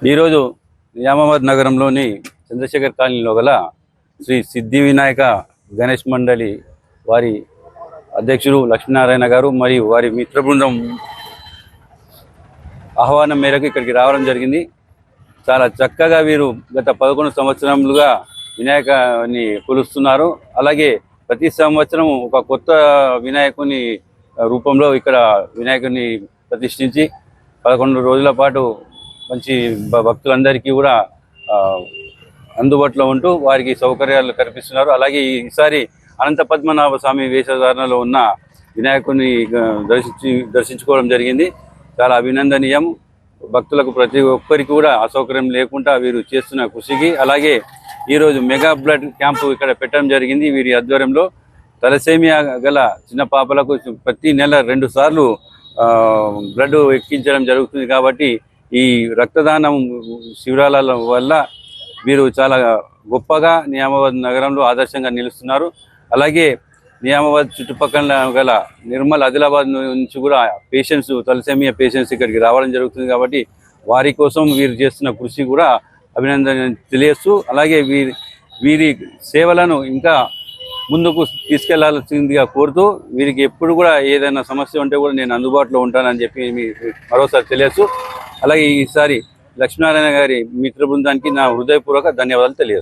ఈరోజు నిజామాబాద్ నగరంలోని చంద్రశేఖర్ కాలనీలో గల శ్రీ సిద్ధి వినాయక గణేష్ మండలి వారి అధ్యక్షుడు లక్ష్మీనారాయణ గారు మరియు వారి మిత్ర బృందం ఆహ్వానం మేరకు ఇక్కడికి రావడం జరిగింది. చాలా చక్కగా వీరు గత పదకొండు సంవత్సరములుగా వినాయకాన్ని కొలుస్తున్నారు. అలాగే ప్రతి సంవత్సరం ఒక కొత్త వినాయకుని రూపంలో ఇక్కడ వినాయకుని ప్రతిష్ఠించి పదకొండు రోజుల పాటు మంచి భక్తులందరికీ కూడా అందుబాటులో ఉంటూ వారికి సౌకర్యాలు కల్పిస్తున్నారు. అలాగే ఈసారి అనంత పద్మనాభ స్వామి వేషధారణలో ఉన్న వినాయకుని దర్శించి దర్శించుకోవడం జరిగింది. చాలా అభినందనీయం. భక్తులకు ప్రతి ఒక్కరికి కూడా అసౌకర్యం లేకుండా వీరు చేస్తున్న కృషికి. అలాగే ఈరోజు మెగా బ్లడ్ క్యాంపు ఇక్కడ పెట్టడం జరిగింది వీరి ఆధ్వర్యంలో. తలసేమియా గల చిన్న పాపలకు ప్రతి నెల రెండు సార్లు బ్లడ్ ఎక్కించడం జరుగుతుంది కాబట్టి ఈ రక్తదానం శిబిరాల వల్ల వీరు చాలా గొప్పగా నియామాబాద్ నగరంలో ఆదర్శంగా నిలుస్తున్నారు. అలాగే నియామాబాద్ చుట్టుపక్కల గల నిర్మల్ ఆదిలాబాద్ నుంచి కూడా పేషెంట్స్ తలసేమియా పేషెంట్స్ ఇక్కడికి రావడం జరుగుతుంది కాబట్టి వారి కోసం వీరు చేస్తున్న కృషి కూడా అభినందన తెలియస్తూ అలాగే వీరి వీరి సేవలను ఇంకా ముందుకు తీసుకెళ్ళాల్సిందిగా కోరుతూ వీరికి ఎప్పుడు కూడా ఏదైనా సమస్య ఉంటే కూడా నేను అందుబాటులో ఉంటానని చెప్పి మీ మరోసారి తెలియస్తూ అలాగే ఈసారి లక్ష్మీనారాయణ గారి మిత్ర బృందానికి నా హృదయపూర్వక ధన్యవాదాలు తెలియజేస్తున్నాను.